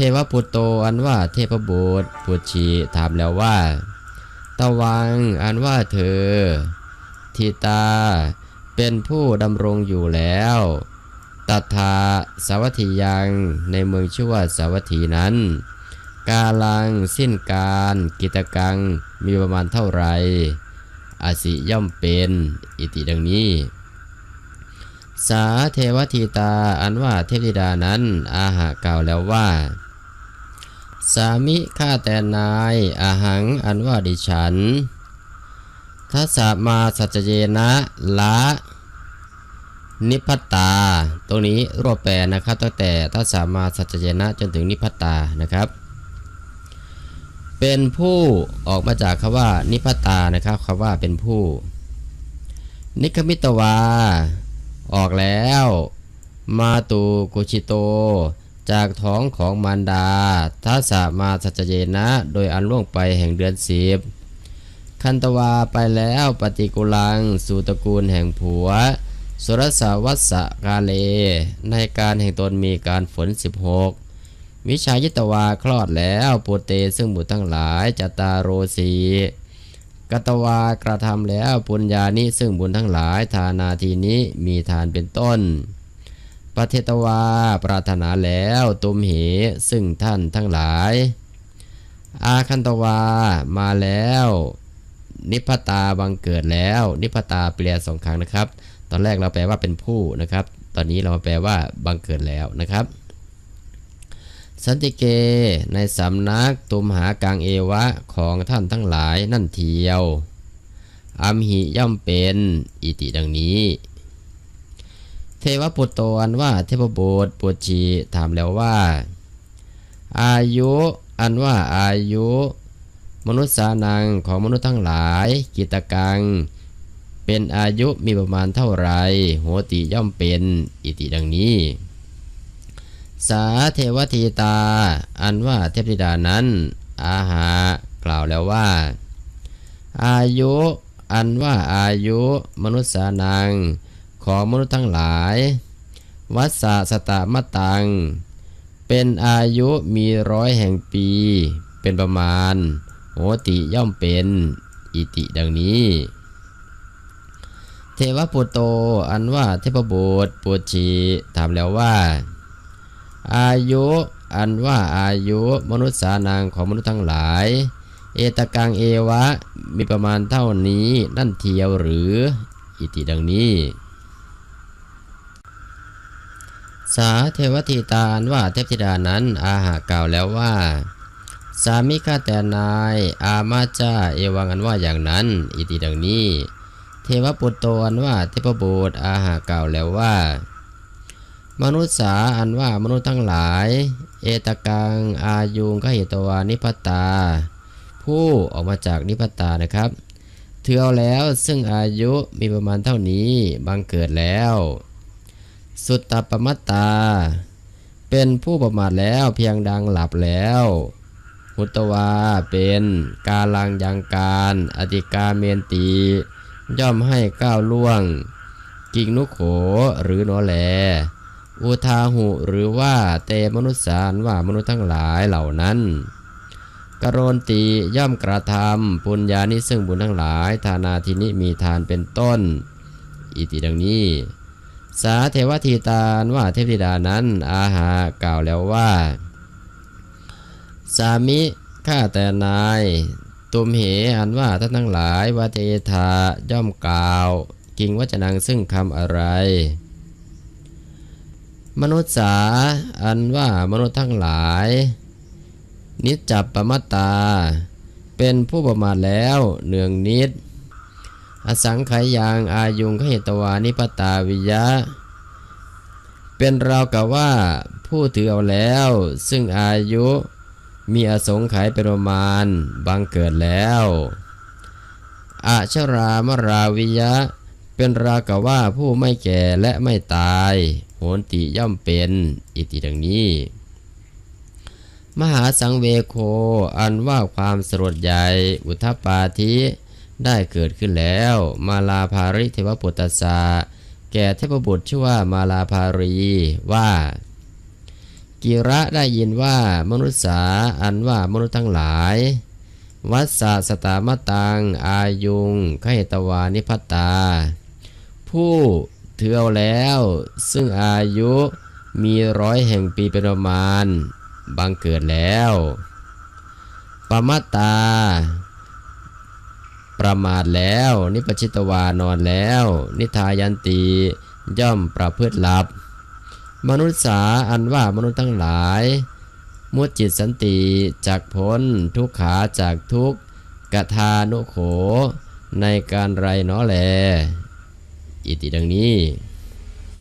เทวปุตโตอันว่าเทพบุตรปุชีถามแล้วว่า ตะวังอันว่าเธอ ทิตา เป็นผู้ดำรงอยู่แล้วตัทาสวัตถียังในเมืองชื่อว่าสวัตถีนั้น กาลังสิ้นการ กิตกังมีประมาณเท่าไหรอาสิย่อมเป็นอิติดังนี้ สาเทวทีตาอันว่าเทพธิดานั้นอาหากล่าวแล้วว่า สามิข้าแต่นายอาหังอันว่าดิฉันทัสสะมาสัจเจนะละนิพพตา ตรงนี้รวบแปลนะครับ ตั้งแต่ทัสสะมาสัจเจนะจนถึงนิพพตานะครับ เป็นผู้ออกมาจากคำว่านิพพตานะครับคำว่าเป็นผู้ นิคมิตวา ออกแล้ว มาตูกุชิโต จากท้องของมารดาทัสมาสัจเจนะ โดยอันล่วงไปแห่งเดือนสิบคันตวาไปแล้วปฏิกุลัง สู่ตระกูลแห่งผัว สุรสาวัสกาเล ในการแห่งตนมีการฝน 16 วิชายิตวาคลอดแล้วปุเตซึ่งบุตรทั้งหลายจตารโรสีกตวากระทำแล้วปุญญานิซึ่งบุญทั้งหลายทานาทีนี้มีทานเป็นต้น ประเทตวาปรารถนาแล้วตุมเหซึ่งท่านทั้งหลาย อาคันตวามาแล้ว นิพพตาบังเกิดแล้ว นิพพตาแปลี่ยนสองครั้งนะครับ ตอนแรกเราแปลว่าเป็นผู้นะครับ ตอนนี้เรามาแปลว่าบังเกิดแล้วนะครับ สันติเกในสำนักตุมหากลางเอวะของท่านทั้งหลายนั่นเทียวอัมหิย่อมเป็นอิติดังนี้ เทวปุตโตอันว่าเทพบุตรปุชีถามแล้วว่า อายุอันว่าอายุ มนุษย์สานังของมนุษย์ทั้งหลาย กิตกัง เป็นอายุมีประมาณเท่าไรโหติย่อมเป็นอิติดังนี้ สาเทวทีตา อันว่าเทพธิดานั้น อาหากล่าวแล้วว่า อายุ อันว่าอายุ มนุษย์สานัง ของมนุษย์ทั้งหลาย วัสสะสตามตัง เป็นอายุมีร้อยแห่งปี เป็นประมาณโหติย่อมเป็นอิติดังนี้ เทวปุตโตอันว่าเทพบุตรปุชีถามแล้วว่า อายุอันว่าอายุมนุษย์สานางของมนุษย์ทั้งหลาย เอตกังเอวะมีประมาณเท่านี้นั่นเทียวหรือ อิติดังนี้ สาเทวทีตาอันว่าเทพธิดานั้นอาหากล่าวแล้วว่า สามิฆาแต่นาย อามาจาเอวังอันว่าอย่างนั้น อิติดังนี้ เทวปุตโตอันว่าเทพบุตรอาหากล่าวแล้วว่า มนุษย์สาอันว่ามนุษย์ทั้งหลาย เอตกังอายุงขหิตวานิพตา ผู้ออกมาจากนิพตานะครับเถือแล้วซึ่งอายุมีประมาณเท่านี้บังเกิดแล้ว สุตตปมัตตา เป็นผู้ประมาทแล้วเพียงดังหลับแล้วหุตวาเป็นกาลังยังการอธิกาเมนตี ย่อมให้ก้าวล่วง กิงนุโขหรือโนแล อุทาหุหรือว่าเตมนุษสารว่ามนุษย์ทั้งหลายเหล่านั้นกรณตีย่อมกระทำปุญญานิซึ่งบุญทั้งหลาย ทานาทินิมีทานเป็นต้น อิติดังนี้ สาเทวทีตานว่าเทพธิดานั้น อาหากล่าวแล้วว่า สามิข้าแต่นาย ตุมเหอันว่าท่านทั้งหลายวาเทธาย่อมกล่าว กิงวัจนังซึ่งคำอะไร มนุษย์สาอันว่ามนุษย์ทั้งหลาย นิจจับปมัตตา เป็นผู้ประมาทแล้วเนืองนิด อสังขายยังอายุงขเหตวานิปตาวิยะ เป็นราวกับว่าผู้ถือเอาแล้ว ซึ่งอายุมีอสงไขยเป็นประมาณบังเกิดแล้วอาชรามราวิยะ เป็นราวกับว่าผู้ไม่แก่และไม่ตายโหนติย่อมเป็นอิติดังนี้ มหาสังเวโคอันว่าความสลดใหญ่ อุทปาธิ ได้เกิดขึ้นแล้ว มาลาภาริเทวปุตตสาแก่เทพบุตรชื่อว่ามาลาภารีว่า กิระได้ยินว่ามนุษย์สาอันว่ามนุษย์ทั้งหลาย วัสสะสตามตัง อายุงขเหตวานิพัตตา ผู้ถือเอาแล้วซึ่งอายุมีร้อยแห่งปีเป็นประมาณ บังเกิดแล้วปมัตตา ประมาทแล้ว นิปชิตวานอนแล้ว นิทายันตีย่อมประพฤติหลับ มนุษย์สาอันว่ามนุษย์ทั้งหลาย มุจิตสันติจากพ้นทุกขาจากทุกกทานุโข ในการไรเนาะแล อิติดังนี้